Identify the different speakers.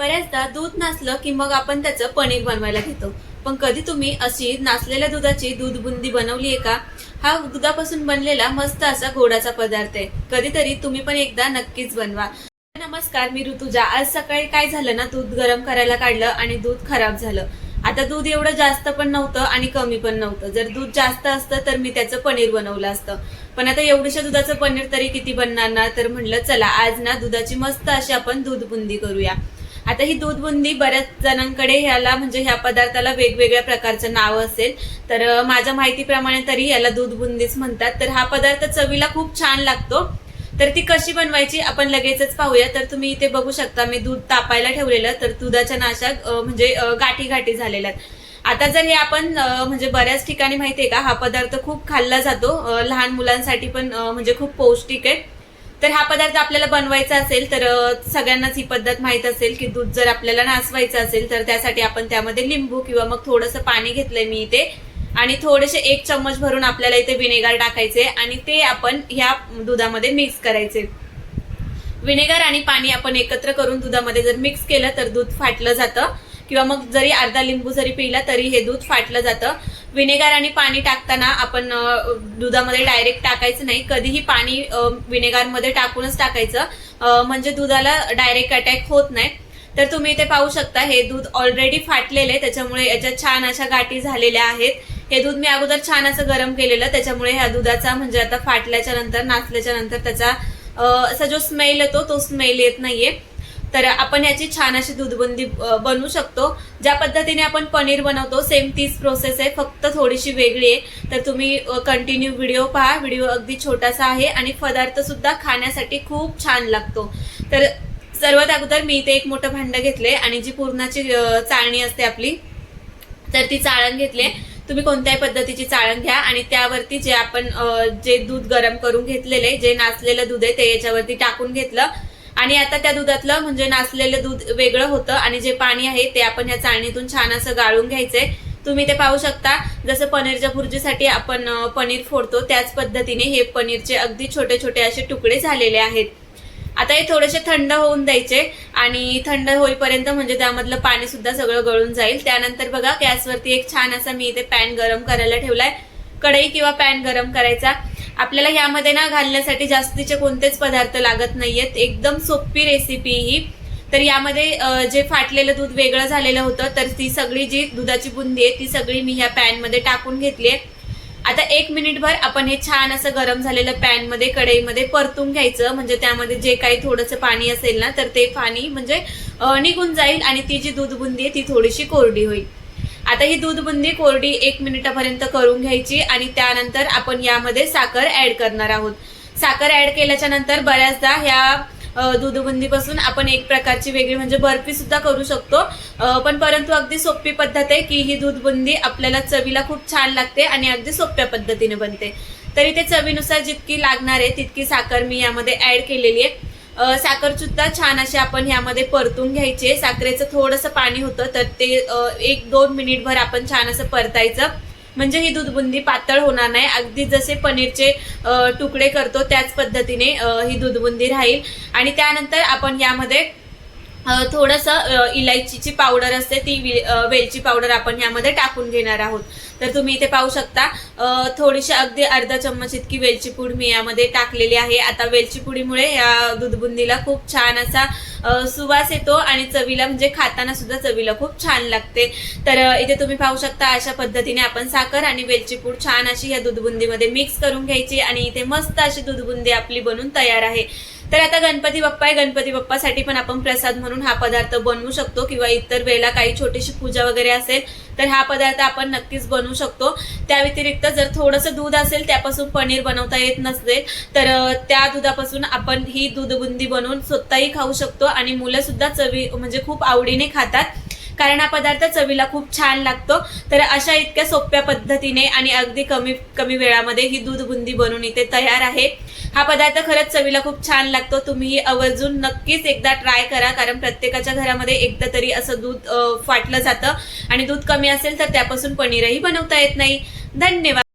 Speaker 1: बऱ्याचदा दूध नासलं की मग आपण त्याचं पनीर बनवायला घेतो. पण कधी तुम्ही अशी नासलेल्या दुधाची दूध बुंदी बनवली आहे का? हा दुधापासून बनलेला मस्त असा गोडाचा पदार्थ आहे. कधीतरी तुम्ही पण एकदा नक्कीच बनवा. नमस्कार मी ऋतुजा. आज सकाळी काय झालं ना? दूध गरम करायला काढलं आणि दूध खराब झालं. आता दूध एवढं जास्त पण नव्हतं आणि कमी पण नव्हतं. जर दूध जास्त असतं तर मी त्याचं पनीर बनवलं असतं. पण आता एवढ्याशा दुधाचं पनीर तरी किती बनणार ना? तर म्हणलं चला आज ना दुधाची मस्त अशी आपण दूध बुंदी करूया. आता ही दूध बुंदी बऱ्याच जणांकडे ह्याला म्हणजे ह्या पदार्थाला वेगवेगळ्या प्रकारचं नाव असेल. तर माझ्या माहितीप्रमाणे तरी याला दूध बुंदीच म्हणतात. तर हा पदार्थ चवीला खूप छान लागतो. तर ती कशी बनवायची आपण लगेचच पाहूया. तर तुम्ही इथे बघू शकता मी दूध तापायला ठेवलेलं. तर दुधाच्या नाशात म्हणजे गाठी गाठी झालेल्या आहेत. आता जर हे आपण म्हणजे बऱ्याच ठिकाणी माहितीये का हा पदार्थ खूप खाल्ला जातो. लहान मुलांसाठी पण म्हणजे खूप पौष्टिक आहे. तर हा पदार्थ आपल्याला बनवायचा असेल तर सगळ्यांनाच ही पद्धत माहीत असेल की दूध जर आपल्याला नासवायचं असेल तर त्यासाठी आपण त्यामध्ये लिंबू किंवा मग थोडंसं पाणी घेतलंय मी इथे. आणि थोडेसे एक चम्मच भरून आपल्याला इथे विनेगर टाकायचे आणि ते आपण ह्या दुधामध्ये मिक्स करायचे. विनेगर आणि पाणी आपण एकत्र करून दुधामध्ये जर मिक्स केलं तर दूध फाटलं जातं. किंवा मग जरी अर्धा लिंबू जरी पिला तरी हे दूध फाटलं जातं. विनेगर आणि पाणी टाकताना आपण दुधामध्ये डायरेक्ट टाकायचं नाही. कधीही पाणी विनेगरमध्ये टाकूनच टाकायचं. म्हणजे दुधाला डायरेक्ट अटॅक होत नाही. तर तुम्ही इथे पाहू शकता हे दूध ऑलरेडी फाटलेले आहे. त्याच्यामुळे याच्यात छान अशा गाठी झालेल्या आहेत. हे दूध मी अगोदर छान असं गरम केलेलं. त्याच्यामुळे ह्या दुधाचा म्हणजे आता फाटल्याच्या नंतर नाचल्याच्या नंतर त्याचा असा जो स्मेल येतो तो स्मेल येत नाहीये. तर आपण याची छान अशी दूधबंदी बनवू शकतो. ज्या पद्धतीने आपण पनीर बनवतो सेम तीच प्रोसेस आहे. फक्त थोडीशी वेगळी आहे. तर तुम्ही कंटिन्यू व्हिडिओ पहा. व्हिडिओ अगदी छोटासा आहे आणि पदार्थ सुद्धा खाण्यासाठी खूप छान लागतो. तर सर्वात अगोदर मी इथे एक मोठं भांडं घेतले आणि जी पूर्णाची चाळणी असते आपली तर ती चाळण घेतली तुम्ही कोणत्याही पद्धतीची चाळण घ्या आणि त्यावरती जे आपण जे दूध गरम करून घेतलेले जे नाचलेलं दूध आहे ते याच्यावरती टाकून घेतलं. आणि आता त्या दुधातलं म्हणजे नाचलेलं दूध वेगळं होतं आणि जे पाणी आहे ते आपण या चाळणीतून छान असं गाळून घ्यायचंय. तुम्ही ते पाहू शकता. जसं पनीरच्या भुर्जीसाठी आपण पनीर फोडतो त्याच पद्धतीने हे पनीरचे अगदी छोटे छोटे असे तुकडे झालेले आहेत. आता हे थोडेसे थंड होऊन द्यायचे आणि थंड होईपर्यंत म्हणजे त्यामधलं पाणी सुद्धा सगळं गळून जाईल. त्यानंतर बघा गॅसवरती एक छान असा मी इथे पॅन गरम करायला ठेवलाय. कढई किंवा पॅन गरम करायचा. आपल्याला यामध्ये ना घालण्यासाठी जास्तीचे कोणतेच पदार्थ लागत नाहीयेत. एकदम सोपी रेसिपी ही. तर यामध्ये जे फाटलेलं दूध वेगळं झालेलं होतं तर ती सगळी जी दुधाची बुंदी आहे ती सगळी मी ह्या पॅनमध्ये टाकून घेतली आहे. आता एक मिनिटभर आपण हे छान असं गरम झालेलं पॅनमध्ये कढईमध्ये परतून घ्यायचं. म्हणजे त्यामध्ये जे काही थोडंसं पाणी असेल ना तर ते पाणी म्हणजे निघून जाईल आणि ती जी दूध बुंदी आहे ती थोडीशी कोरडी होईल. आता ही दूध बुंदी कोरडी एक मिनिटापर्यंत करून घ्यायची आणि त्यानंतर आपण यामध्ये साखर ऍड करणार आहोत. साखर ऍड केल्याच्यानंतर बऱ्याचदा ह्या अ, दूधबुंदीपासून आपण एक प्रकारची वेगळी म्हणजे बर्फी सुद्धा करू शकतो. पण परंतु अगदी सोपी पद्धत आहे की ही दूधबुंदी आपल्याला चवीला खूप छान लागते आणि अगदी सोप्या पद्धतीने बनते. तरी ते चवीनुसार जितकी लागणार आहे तितकी साखर मी यामध्ये ऍड केलेली आहे. साखरसुद्धा साखर सुद्धा छान अशी आपण ह्यामध्ये परतून घ्यायचे. साखरेचं थोडंसं पाणी होतं तर ते एक दोन मिनिटभर आपण छान असं परतायचं. म्हणजे ही दूधबुंदी पातळ होणार नाही. अगदी जसे पनीरचे तुकडे करतो त्याच पद्धतीने ही दूधबुंदी राहील. आणि त्यानंतर आपण यामध्ये थोडंसं इलायचीची पावडर असते ती वेलची पावडर आपण यामध्ये टाकून घेणार आहोत. तर तुम्ही इथे पाहू शकता थोडीशी अगदी अर्धा चम्मच इतकी वेलची पूड मी यामध्ये टाकलेली आहे. आता वेलची पुडीमुळे या दूधबुंदीला खूप छान असा सुवास येतो आणि चवीला म्हणजे खाताना सुद्धा चवीला खूप छान लागते. तर इथे तुम्ही पाहू शकता अशा पद्धतीने आपण साखर आणि वेलची पूड छान अशी या दूधबुंदीमध्ये मिक्स करून घ्यायची आणि इथे मस्त अशी दूधबुंदी आपली बनून तयार आहे. तर आता गणपती बाप्पा आहे. गणपती बाप्पासाठी पण आपण प्रसाद म्हणून हा पदार्थ बनवू शकतो किंवा इतर वेळेला काही छोटीशी पूजा वगैरे असेल तर हा पदार्थ आपण नक्कीच बनवू शकतो. त्या व्यतिरिक्त जर थोडंसं दूध असेल त्यापासून पनीर बनवता येत नसेल तर त्या दुधापासून आपण ही दूधबुंदी बनवून स्वतःही खाऊ शकतो आणि मुलं सुद्धा चवी म्हणजे खूप आवडीने खातात. कारण हा पदार्थ चवीला खूप छान लागतो. तर अशा इतक्या सोप्या पद्धतीने आणि अगदी कमी कमी वेळामध्ये ही दूध बुंदी बनवून इथे तयार आहे. हा पदार्थ खरंच चवीला खूप छान लागतो. तुम्ही आवर्जून नक्कीच एकदा ट्राय करा. कारण प्रत्येकाच्या घरामध्ये एकदा तरी असं दूध फाटलं जातं. आणि दूध कमी असेल तर त्यापासून पनीरही बनवता येत नाही. धन्यवाद.